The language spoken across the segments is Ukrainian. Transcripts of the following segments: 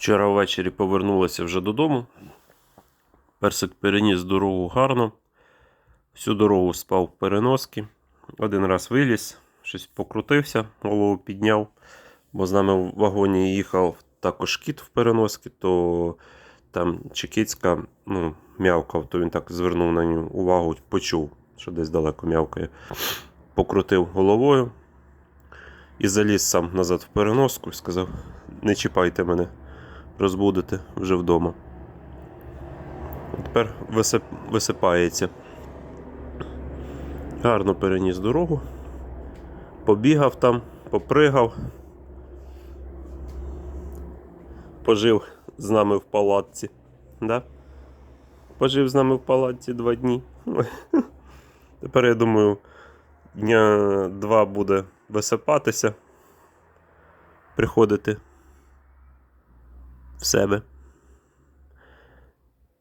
Вчора ввечері повернулися вже додому. Персик переніс дорогу гарно. Всю дорогу спав в переноски. Один раз виліз, щось покрутився, голову підняв, бо з нами в вагоні їхав також кіт в переноски, то там Чекіцька ну, м'явкав, то він так звернув на нього увагу, почув, що десь далеко м'явкає. Покрутив головою і заліз сам назад в переноску і сказав: не чіпайте мене, розбудете вже вдома. Тепер висип... висипається. Гарно переніс дорогу. Побігав там, попригав. Пожив з нами в палатці. Да? Пожив з нами в палатці два дні. Тепер я думаю, дня два буде висипатися, приходити в себе.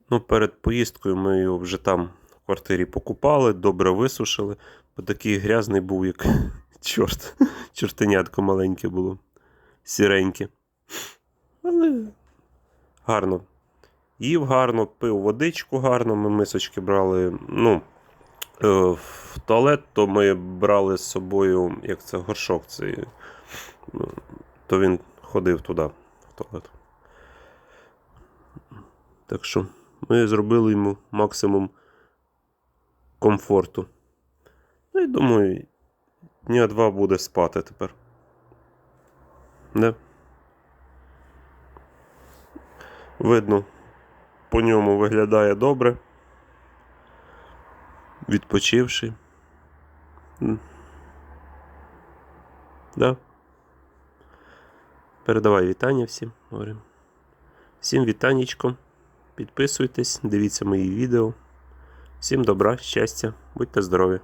Ну, перед поїздкою ми його вже там в квартирі покупали, добре висушили, бо такий грязний був, як чорт. Чортенятко маленьке було, сіреньке. Але гарно. Їв гарно, пив водичку гарно, ми мисочки брали. Ну, е, в туалет, то ми брали з собою, як це горшок, цей, ну, то він ходив туди, в туалет. Так що ми зробили йому максимум комфорту. Ну і думаю, дня два буде спати тепер. Не? Видно, по ньому виглядає добре. Відпочивши. Да. Передавай вітання всім. Говорю. Всім вітанечко. Підписуйтесь, дивіться мої відео. Всім добра, щастя, будьте здорові!